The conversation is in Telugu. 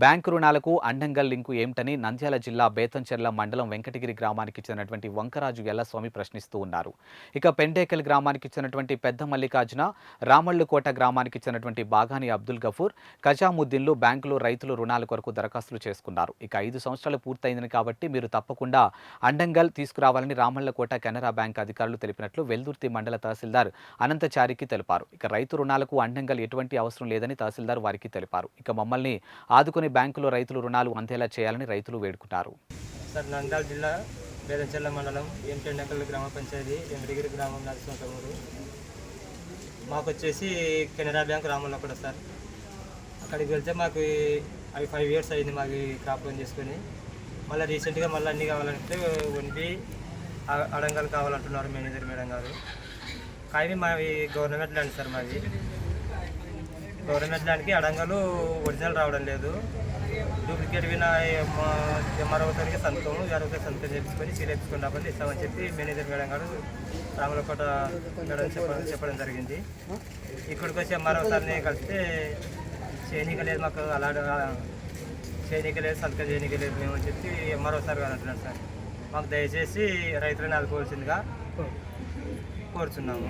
బ్యాంకు రుణాలకు అండంగల్ లింకు ఏమిటని నంద్యాల జిల్లా బేతంచెర్ల మండలం వెంకటగిరి గ్రామానికి చెందినటువంటి వంకరాజు ఎల్లస్వామి ప్రశ్నిస్తూ ఉన్నారు. ఇక పెండేకల్ గ్రామానికి చెందినటువంటి పెద్ద మల్లికార్జున రామళ్ళుకోట గ్రామానికి చెందినటువంటి బాగాని అబ్దుల్ గఫూర్ కజాముద్దీన్లు బ్యాంకులో రైతులు రుణాల కొరకు దరఖాస్తులు చేసుకున్నారు. ఇక ఐదు సంవత్సరాలు పూర్తయిందని కాబట్టి మీరు తప్పకుండా అండంగల్ తీసుకురావాలని రామళ్ళకోట కెనరా బ్యాంక్ అధికారులు తెలిపినట్లు వెల్దుర్తి మండల తహసీల్దార్ అనంతచారికి తెలిపారు. ఇక రైతు రుణాలకు అండంగల్ ఎటువంటి అవసరం లేదని తహసీల్దార్ వారికి తెలిపారు. ఇక మమ్మల్ని ఆదుకుని బ్యాంకులో రైతులు రుణాలు అందేలా చేయాలని రైతులు వేడుకున్నారు సార్ నంద్యాల జిల్లా బేదంచెల్ల మండలం ఎంటెండకల్ గ్రామ పంచాయతీ వెంకటగిరి గ్రామం నరసింహతమూరు మాకు వచ్చేసి కెనరా బ్యాంక్ రామంలో కూడా సార్. అక్కడికి వెళ్తే మాకు అవి ఫైవ్ ఇయర్స్ అయింది మాకు క్రాప్ లోన్ చేసుకొని. మళ్ళీ రీసెంట్గా మళ్ళీ అన్నీ కావాలంటే వండి అడంగల్ కావాలంటున్నారు మేనేజర్ మేడం గారు. కానీ మావి గవర్నమెంట్ ల్యాండ్ సార్ మాది. గవర్నమెంట్ దానికి అడంగలు ఒరిజినల్ రావడం లేదు. డూప్లికేట్ విన ఎంఆర్ఓ తనకి సంతకం ఎవరికి సంతకం చేపించుకొని సీల్ వేపించుకొని రాబట్టి ఇస్తామని చెప్పి మేనేజర్ మేడం గారు రాములకోట మేడం చెప్పడం చెప్పడం జరిగింది. ఇక్కడికి వచ్చి ఎంఆర్ఓ సార్ని కలిస్తే చేయనీక లేదు మాకు అలా చేయనీక లేదు సంతకం చేయనీక లేదు మేము అని చెప్పి ఎంఆర్ఓ సార్ గారు అంటున్నాను సార్. మాకు దయచేసి రైతులను ఆదుకోవాల్సిందిగా కోరుచున్నాము.